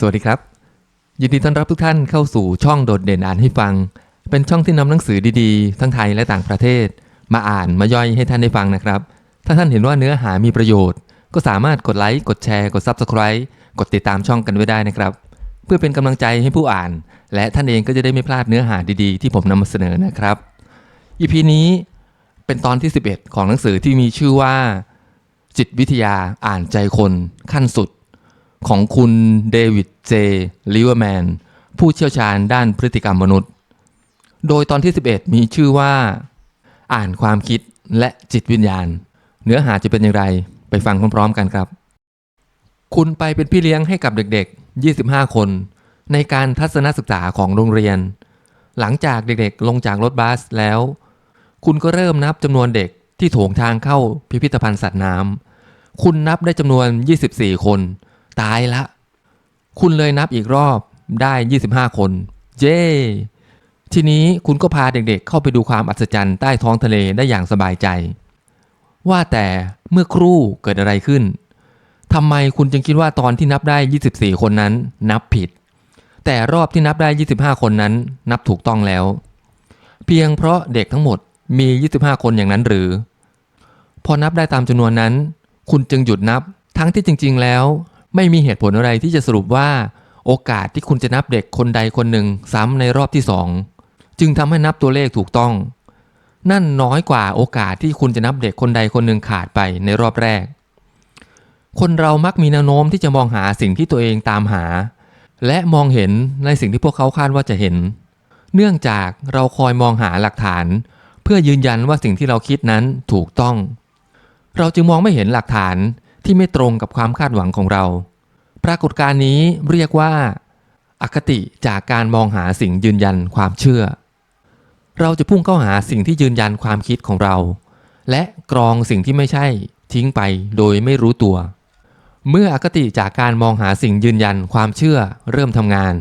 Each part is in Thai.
สวัสดีครับ ยินดีต้อนรับทุกท่านเข้าสู่ช่องโดดเด่นอ่านให้ฟัง เป็นช่องที่นำหนังสือดีๆ ทั้งไทยและต่างประเทศ มาอ่านมาย่อยให้ท่านได้ฟังนะครับ ถ้าท่านเห็นว่าเนื้อหามีประโยชน์ ก็สามารถกดไลค์กดแชร์กด Subscribe กดติดตามช่องกันไว้ได้นะครับ เพื่อเป็นกำลังใจให้ผู้อ่าน และท่านเองก็จะได้ไม่พลาดเนื้อหาดีๆ ที่ผมนำมาเสนอนะครับ EP นี้เป็นตอนที่ 11 ของหนังสือที่มีชื่อว่า จิตวิทยาอ่านใจคนขั้นสุด ของคุณเดวิดเจลิเวอร์แมนผู้เชี่ยวชาญด้านพฤติกรรมมนุษย์ โดยตอนที่ 11 มีชื่อว่า อ่านความคิดและจิตวิญญาณ เนื้อหาจะเป็นอย่างไรไปฟังพร้อมๆกันครับ คุณไปเป็นพี่เลี้ยงให้กับเด็กๆ 25 คน ในการทัศนศึกษาของโรงเรียน หลังจากเด็กๆ ลงจากรถบัสแล้ว คุณก็เริ่มนับจำนวนเด็กที่โถงทางเข้าพิพิธภัณฑ์สัตว์น้ำคุณนับได้จำนวน 24 คน ตายละ คุณเลยนับอีกรอบได้ 25 คน เย้ทีนี้คุณก็พาเด็กๆ เข้าไปดูความอัศจรรย์ใต้ท้องทะเลได้อย่างสบายใจ ว่าแต่เมื่อครู่เกิดอะไรขึ้นทำไมคุณจึงคิดว่าตอนที่นับได้ 24 คนนั้น นับผิด แต่รอบที่นับได้ 25 คนนั้น นับถูกต้องแล้ว เพียงเพราะเด็กทั้งหมดมี 25 คนอย่างนั้นหรือ พอนับได้ตามจำนวนนั้น คุณจึงหยุดนับ ทั้งที่จริง ๆ แล้ว ไม่มีเหตุผลอะไรที่จะสรุปว่าโอกาสที่คุณจะนับเด็กคนใดคนหนึ่งซ้ำในรอบที่สองจึงทำให้นับตัวเลขถูกต้อง นั่นน้อยกว่าโอกาสที่คุณจะนับเด็กคนใดคนหนึ่งขาดไปในรอบแรก คนเรามักมีแนวโน้มที่จะมองหาสิ่งที่ตัวเองตามหา และมองเห็นในสิ่งที่พวกเขาคาดว่าจะเห็น เนื่องจากเราคอยมองหาหลักฐาน เพื่อยืนยันว่าสิ่งที่เราคิดนั้นถูกต้อง เราจึงมองไม่เห็นหลักฐาน ที่ไม่ตรงกับความคาดหวังของเรา ปรากฏการณ์นี้เรียกว่า อคติจากการมองหาสิ่งยืนยันความเชื่อ เราจะพุ่งเข้าหาสิ่งที่ยืนยันความคิดของเรา และกรองสิ่งที่ไม่ใช่ทิ้งไปโดยไม่รู้ตัว เมื่ออคติจากการมองหาสิ่งยืนยันความเชื่อเริ่มทำงาน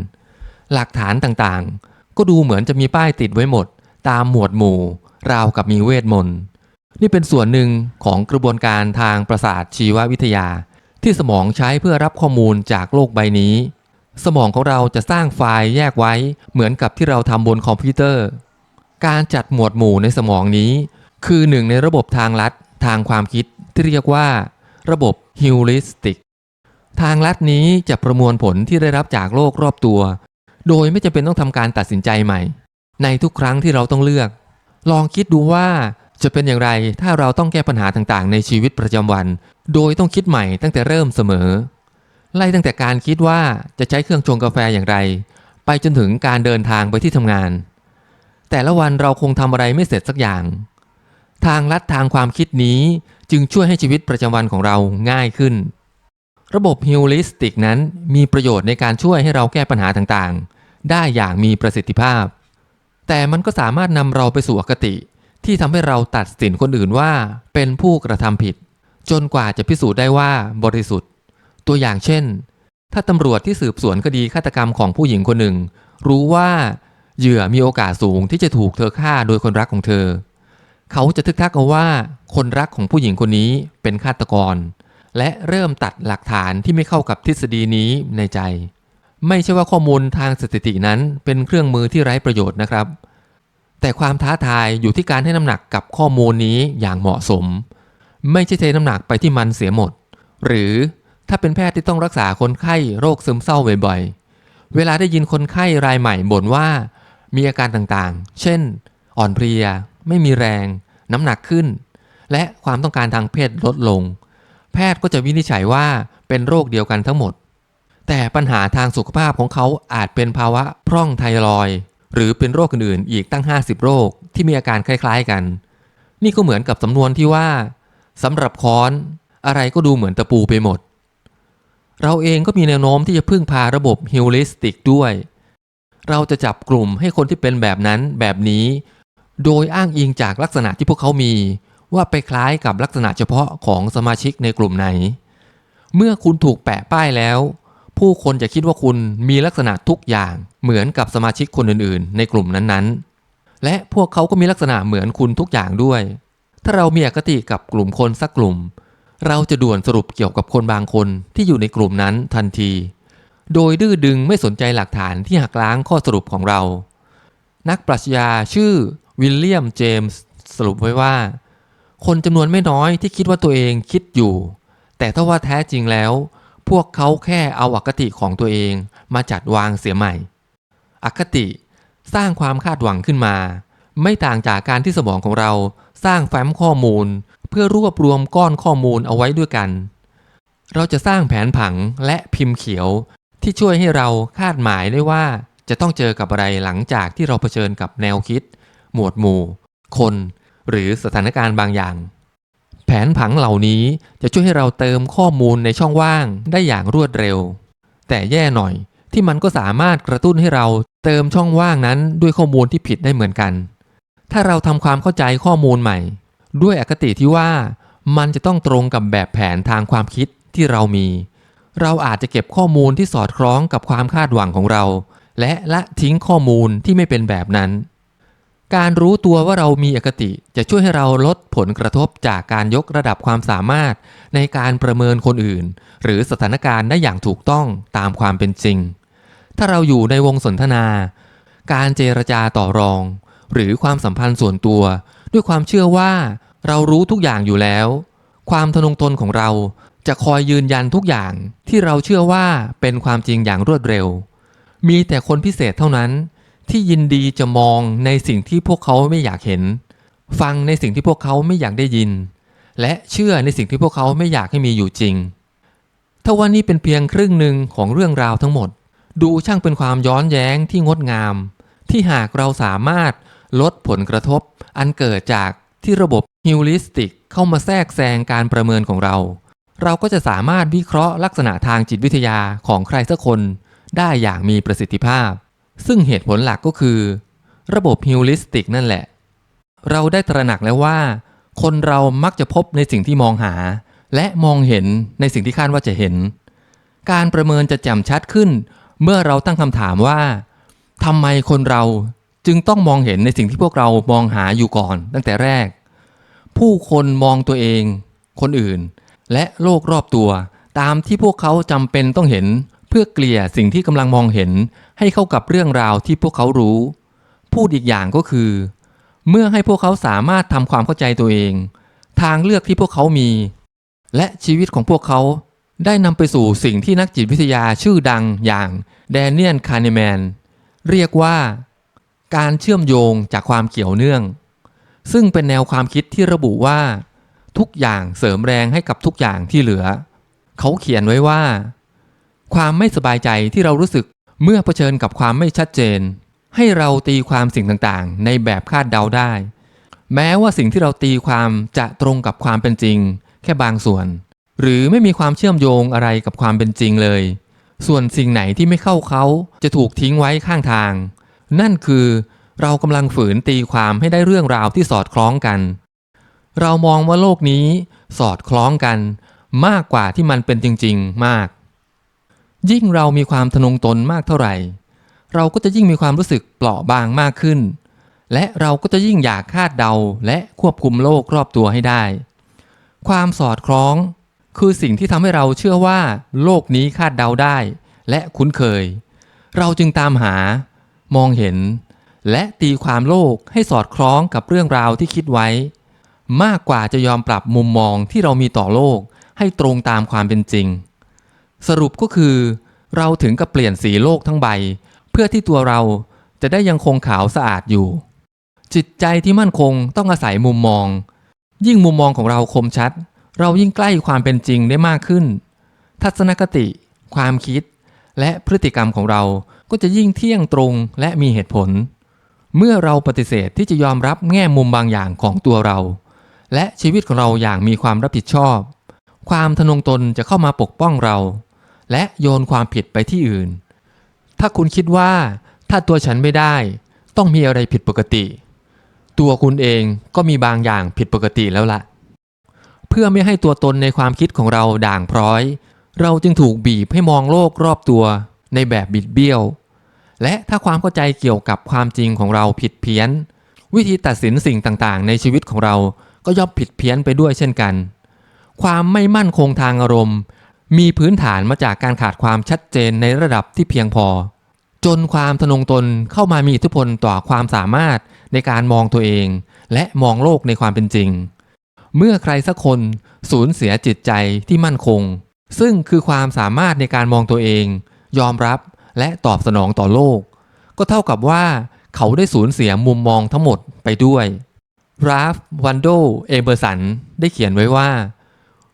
หลักฐานต่างๆ ก็ดูเหมือนจะมีป้ายติดไว้หมด ตามหมวดหมู่ ราวกับมีเวทมนต์ นี่เป็นส่วนหนึ่งของกระบวนการทางประสาทชีววิทยา ที่สมองใช้เพื่อรับข้อมูลจากโลกใบนี้ สมองของเราจะสร้างไฟล์แยกไว้เหมือนกับที่เราทำบนคอมพิวเตอร์ การจัดหมวดหมู่ในสมองนี้ คือหนึ่งในระบบทางลัดทางความคิดที่เรียกว่า ระบบฮิวริสติกทางลัดนี้จะประมวลผลที่ได้รับจากโลกรอบตัว โดยไม่จำเป็นต้องทำการตัดสินใจใหม่ ในทุกครั้งที่เราต้องเลือก ลองคิดดูว่า จะเป็นอย่างไรถ้าเราต้องแก้ปัญหาต่างๆ ในชีวิตประจำวัน โดยต้องคิดใหม่ตั้งแต่เริ่มเสมอ ไล่ตั้งแต่การคิดว่าจะใช้เครื่องชงกาแฟอย่างไร ไปจนถึงการเดินทางไปที่ทำงาน แต่ละวันเราคงทำอะไรไม่เสร็จสักอย่าง ทางลัดทางความคิดนี้จึงช่วยให้ชีวิตประจำวันของเราง่ายขึ้น ระบบฮิวริสติกนั้นมีประโยชน์ในการช่วยให้เราแก้ปัญหาต่างๆ ได้อย่างมีประสิทธิภาพ แต่มันก็สามารถนำเราไปสู่อคติ ที่ทำให้เราตัดสินคนอื่นว่าเป็นผู้กระทำผิด จนกว่าจะพิสูจน์ได้ว่าบริสุทธิ์ ตัวอย่างเช่น ถ้าตำรวจที่สืบสวนคดีฆาตกรรมของผู้หญิงคนหนึ่ง รู้ว่าเหยื่อมีโอกาสสูงที่จะถูกเธอฆ่าโดยคนรักของเธอ เขาจะทึกทักเอาว่าคนรักของผู้หญิงคนนี้เป็นฆาตกร และเริ่มตัดหลักฐานที่ไม่เข้ากับทฤษฎีนี้ในใจ ไม่ใช่ว่าข้อมูลทางสถิตินั้นเป็นเครื่องมือที่ไร้ประโยชน์นะครับ แต่ความท้าทายอยู่ที่การให้น้ำหนักกับข้อมูลนี้อย่างเหมาะสม ไม่ใช่เทน้ำหนักไปที่มันเสียหมด หรือถ้าเป็นแพทย์ที่ต้องรักษาคนไข้โรคซึมเศร้าบ่อยๆ เวลาได้ยินคนไข้รายใหม่บ่นว่า มีอาการต่างๆ เช่น อ่อนเพลีย ไม่มีแรง น้ำหนักขึ้น และความต้องการทางเพศลดลง แพทย์ก็จะวินิจฉัยว่าเป็นโรคเดียวกันทั้งหมด แต่ปัญหาทางสุขภาพของเขาอาจเป็นภาวะพร่องไทรอย หรือเป็นโรคอื่นๆ อีกตั้ง 50 โรคที่มีอาการคล้ายๆกัน นี่ก็เหมือนกับสำนวนที่ว่าสำหรับค้อนอะไรก็ดูเหมือนตะปูไปหมด เราเองก็มีแนวโน้มที่จะพึ่งพาระบบฮิวริสติกด้วย เราจะจับกลุ่มให้คนที่เป็นแบบนั้นแบบนี้ โดยอ้างอิงจากลักษณะที่พวกเขามี ว่าไปคล้ายกับลักษณะเฉพาะของสมาชิกในกลุ่มไหน เมื่อคุณถูกแปะป้ายแล้ว ผู้คนจะคิดว่าคุณมีลักษณะทุกอย่างเหมือนกับสมาชิกคนอื่นๆ ในกลุ่มนั้นๆ และพวกเขาก็มีลักษณะเหมือนคุณทุกอย่างด้วย ถ้าเรามีอคติกับกลุ่มคนสักกลุ่ม เราจะด่วนสรุปเกี่ยวกับคนบางคนที่อยู่ในกลุ่มนั้นทันที โดยดื้อดึงไม่สนใจหลักฐานที่หักล้างข้อสรุปของเรา นักปรัชญาชื่อวิลเลียมเจมส์สรุปไว้ว่า คนจำนวนไม่น้อยที่คิดว่าตัวเองคิดอยู่ แต่ถ้าว่าแท้จริงแล้ว พวกเขาแค่เอาอคติของตัวเองมาจัดวางเสียใหม่ อคติสร้างความคาดหวังขึ้นมา ไม่ต่างจากการที่สมองของเราสร้างแฟ้มข้อมูล เพื่อรวบรวมก้อนข้อมูลเอาไว้ด้วยกัน เราจะสร้างแผนผังและพิมพ์เขียวที่ช่วยให้เราคาดหมายได้ว่าจะต้องเจอกับอะไรหลังจากที่เราเผชิญกับแนวคิด หมวดหมู่ คน หรือสถานการณ์บางอย่าง แผนผังเหล่านี้จะช่วยให้เราเติมข้อมูลในช่องว่างได้อย่างรวดเร็ว แต่แย่หน่อยที่มันก็สามารถกระตุ้นให้เราเติมช่องว่างนั้นด้วยข้อมูลที่ผิดได้เหมือนกัน ถ้าเราทำความเข้าใจข้อมูลใหม่ ด้วยอคติที่ว่ามันจะต้องตรงกับแบบแผนทางความคิดที่เรามี เราอาจจะเก็บข้อมูลที่สอดคล้องกับความคาดหวังของเรา และละทิ้งข้อมูลที่ไม่เป็นแบบนั้น การรู้ตัวว่าเรามีอคติจะช่วยให้เราลดผลกระทบจากการยกระดับความสามารถ ในการประเมินคนอื่น หรือสถานการณ์ได้อย่างถูกต้องตามความเป็นจริง ถ้าเราอยู่ในวงสนทนา การเจรจาต่อรอง หรือความสัมพันธ์ส่วนตัว ด้วยความเชื่อว่า เรารู้ทุกอย่างอยู่แล้ว ความทะนงตนของเราจะคอยยืนยันทุกอย่างที่เราเชื่อว่าเป็นความจริงอย่างรวดเร็ว มีแต่คนพิเศษเท่านั้น ที่ยินดีจะมองในสิ่งที่พวกเขาไม่อยากเห็น ฟังในสิ่งที่พวกเขาไม่อยากได้ยิน และเชื่อในสิ่งที่พวกเขาไม่อยากให้มีอยู่จริงถ้าว่านี่เป็นเพียงครึ่งหนึ่งของเรื่องราวทั้งหมด ดูช่างเป็นความย้อนแย้งที่งดงาม ที่หากเราสามารถลดผลกระทบ อันเกิดจากที่ระบบฮิวลิสติกเข้ามาแทรกแซงการประเมินของเรา เราก็จะสามารถวิเคราะห์ลักษณะทางจิตวิทยาของใครสักคนได้อย่างมีประสิทธิภาพ ซึ่งเหตุผลหลักก็คือ ระบบฮิวลิสติกนั่นแหละ เราได้ตระหนักแล้วว่า คนเรามักจะพบในสิ่งที่มองหา และมองเห็นในสิ่งที่คาดว่าจะเห็น การประเมินจะแจ่มชัดขึ้น เมื่อเราตั้งคำถามว่าทำไมคนเราจึงต้องมองเห็นในสิ่งที่พวกเรามองหาอยู่ก่อนตั้งแต่แรก ผู้คนมองตัวเอง คนอื่น และโลกรอบตัว ตามที่พวกเขาจำเป็นต้องเห็น เพื่อเกลี่ยสิ่งที่กำลังมองเห็นให้เข้ากับเรื่องราวที่พวกเขารู้ พูดอีกอย่างก็คือ เมื่อให้พวกเขาสามารถทำความเข้าใจตัวเอง ทางเลือกที่พวกเขามี และชีวิตของพวกเขาได้นำไปสู่สิ่งที่นักจิตวิทยาชื่อดังอย่างแดเนียลคาร์เนแมนเรียกว่า การเชื่อมโยงจากความเกี่ยวเนื่อง ซึ่งเป็นแนวความคิดที่ระบุว่า ทุกอย่างเสริมแรงให้กับทุกอย่างที่เหลือ เขาเขียนไว้ว่า ความไม่สบายใจที่เรารู้สึกเมื่อเผชิญกับความไม่ชัดเจน ให้เราตีความสิ่งต่างๆ ในแบบคาดเดาได้ แม้ว่าสิ่งที่เราตีความจะตรงกับความเป็นจริง แค่บางส่วน หรือไม่มีความเชื่อมโยงอะไรกับความเป็นจริงเลย ส่วนสิ่งไหนที่ไม่เข้าเขาจะถูกทิ้งไว้ข้างทาง นั่นคือเรากำลังฝืนตีความให้ได้เรื่องราวที่สอดคล้องกัน เรามองว่าโลกนี้สอดคล้องกัน มากกว่าที่มันเป็นจริง ๆ มาก ยิ่งเรามีความทะนงตนมากเท่าไหร่ เราก็จะยิ่งมีความรู้สึกเปราะบางมากขึ้น และเราก็จะยิ่งอยากคาดเดาและควบคุมโลกรอบตัวให้ได้ ความสอดคล้อง คือสิ่งที่ทำให้เราเชื่อว่า โลกนี้คาดเดาได้ และคุ้นเคย เราจึงตามหา มองเห็น และตีความโลกให้สอดคล้องกับเรื่องราวที่คิดไว้ มากกว่าจะยอมปรับมุมมองที่เรามีต่อโลกให้ตรงตามความเป็นจริง สรุปก็คือ เราถึงกับเปลี่ยนสีโลกทั้งใบ เพื่อที่ตัวเราจะได้ยังคงขาวสะอาดอยู่ จิตใจที่มั่นคงต้องอาศัยมุมมอง ยิ่งมุมมองของเราคมชัด เรายิ่งใกล้ความเป็นจริงได้มากขึ้น ทัศนคติ ความคิด และพฤติกรรมของเราก็จะยิ่งเที่ยงตรงและมีเหตุผล เมื่อเราปฏิเสธที่จะยอมรับแง่มุมบางอย่างของตัวเรา และชีวิตของเราอย่างมีความรับผิดชอบ ความทะนงตนจะเข้ามาปกป้องเรา และโยนความผิดไปที่อื่น ถ้าคุณคิดว่าถ้าตัวฉันไม่ได้ ต้องมีอะไรผิดปกติ ตัวคุณเองก็มีบางอย่างผิดปกติแล้วล่ะ เพื่อไม่ให้ตัวตนในความคิดของเราด่างพร้อย เราจึงถูกบีบให้มองโลกรอบตัวในแบบบิดเบี้ยว และถ้าความเข้าใจเกี่ยวกับความจริงของเราผิดเพี้ยน วิธีตัดสินสิ่งต่างๆ ในชีวิตของเราก็ย่อมผิดเพี้ยนไปด้วยเช่นกัน ความไม่มั่นคงทางอารมณ์ มีพื้นฐานมาจากการขาดความชัดเจนในระดับที่เพียงพอ จนความทะนงตนเข้ามามีอิทธิพลต่อความสามารถในการมองตัวเอง และมองโลกในความเป็นจริง เมื่อใครสักคนสูญเสียจิตใจที่มั่นคง ซึ่งคือความสามารถในการมองตัวเอง ยอมรับและตอบสนองต่อโลก ก็เท่ากับว่าเขาได้สูญเสียมุมมองทั้งหมดไปด้วยราฟวันโด เอเบอร์สัน ได้เขียนไว้ว่า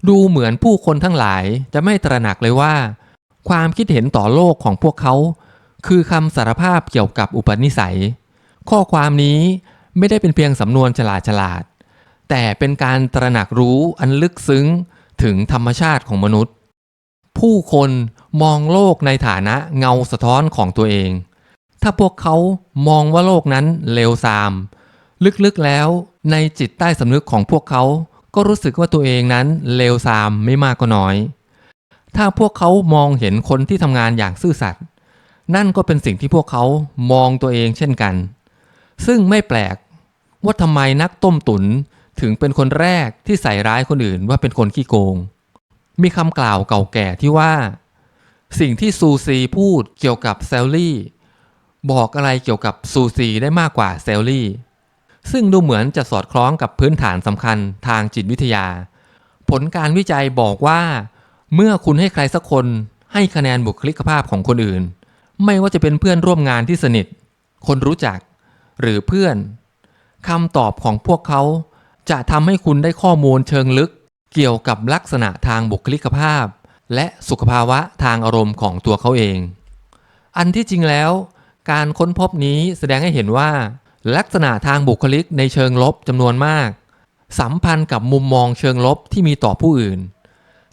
ดูเหมือนผู้คนทั้งหลายจะไม่ตระหนักเลยว่า ความคิดเห็นต่อโลกของพวกเขา คือคำสารภาพเกี่ยวกับอุปนิสัย ข้อความนี้ไม่ได้เป็นเพียงสำนวนฉลาดฉลาด แต่เป็นการตระหนักรู้อันลึกซึ้งถึงธรรมชาติของมนุษย์ ผู้คนมองโลกในฐานะเงาสะท้อนของตัวเอง ถ้าพวกเขามองว่าโลกนั้นเลวทราม ลึกๆแล้วในจิตใต้สำนึกของพวกเขา ก็รู้สึกว่าตัวเองนั้นเลวทรามไม่มากก็น้อย ถ้าพวกเขามองเห็นคนที่ทำงานอย่างซื่อสัตย์นั่นก็เป็นสิ่งที่พวกเขามองตัวเองเช่นกัน ซึ่งไม่แปลกว่าทำไมนักต้มตุ๋นถึงเป็นคนแรกที่ใส่ร้ายคนอื่นว่าเป็นคนขี้โกง มีคำกล่าวเก่าแก่ที่ว่า สิ่งที่ซูซีพูดเกี่ยวกับเซลลี่ บอกอะไรเกี่ยวกับซูซีได้มากกว่าเซลลี่ ซึ่งดูเหมือนจะสอดคล้องกับพื้นฐานสำคัญทางจิตวิทยา ผลการวิจัยบอกว่า เมื่อคุณให้ใครสักคนให้คะแนนบุคลิกภาพของคนอื่น ไม่ว่าจะเป็นเพื่อนร่วมงานที่สนิท คนรู้จัก หรือเพื่อนคำตอบของพวกเขาจะทำให้คุณได้ข้อมูลเชิงลึก เกี่ยวกับลักษณะทางบุคลิกภาพ และสุขภาวะทางอารมณ์ของตัวเขาเอง อันที่จริงแล้ว การค้นพบนี้แสดงให้เห็นว่า ลักษณะทางบุคลิกในเชิงลบจำนวนมาก สัมพันธ์กับมุมมองเชิงลบที่มีต่อผู้อื่น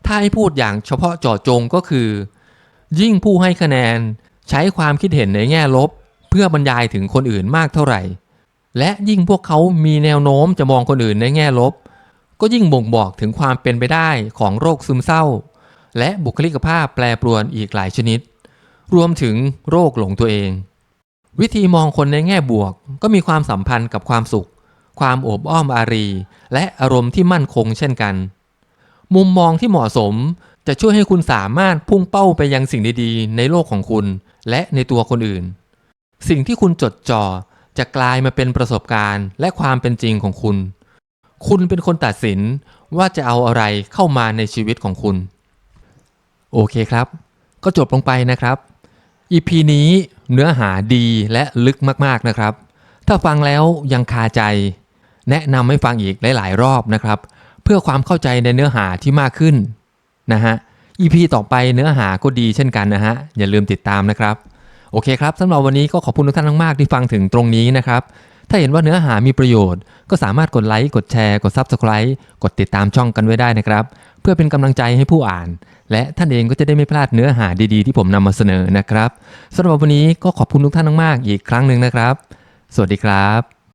ถ้าให้พูดอย่างเฉพาะเจาะจงก็คือ ยิ่งผู้ให้คะแนนใช้ความคิดเห็นในแง่ลบ เพื่อบรรยายถึงคนอื่นมากเท่าไหร่ และยิ่งพวกเขามีแนวโน้มจะมองคนอื่นในแง่ลบ ก็ยิ่งบ่งบอกถึงความเป็นไปได้ของโรคซึมเศร้า และบุคลิกภาพแปรปรวนอีกหลายชนิด รวมถึงโรคหลงตัวเอง วิธีมองคนในแง่บวก ก็มีความสัมพันธ์กับความสุข ความโอบอ้อมอารี และอารมณ์ที่มั่นคงเช่นกัน มุมมองที่เหมาะสมจะช่วยให้คุณสามารถพุ่งเป้าไปยังสิ่งดีๆ ในโลกของคุณ และในตัวคนอื่น สิ่งที่คุณจดจ่อจะกลายมาเป็นประสบการณ์ และความเป็นจริงของคุณ คุณเป็นคนตัดสินว่าจะเอาอะไรเข้ามาในชีวิตของคุณ โอเคครับ ก็จบลงไปนะครับ EP นี้เนื้อหาดีและลึกมากๆนะครับ ถ้าฟังแล้วยังคาใจ แนะนำให้ฟังอีกหลายๆรอบนะครับ เพื่อความเข้าใจในเนื้อหาที่มากขึ้นนะฮะ EP ต่อไปเนื้อหาก็ดีเช่นกันนะฮะ อย่าลืมติดตามนะครับ โอเคครับสำหรับวันนี้ก็ขอบคุณทุกท่านมากๆที่ฟังถึงตรงนี้นะครับ ถ้าเห็นว่าเนื้อหามีประโยชน์ ก็สามารถกดไลค์ กดแชร์ กด Subscribe กดติดตามช่องกันไว้ได้นะครับ เพื่อเป็นกำลังใจให้ผู้อ่าน และท่านเองก็จะได้ไม่พลาดเนื้อหาดีๆ ที่ผมนำมาเสนอนะครับสำหรับวันนี้ก็ขอบคุณทุกท่านมากๆอีกครั้งหนึ่งนะครับ สวัสดีครับ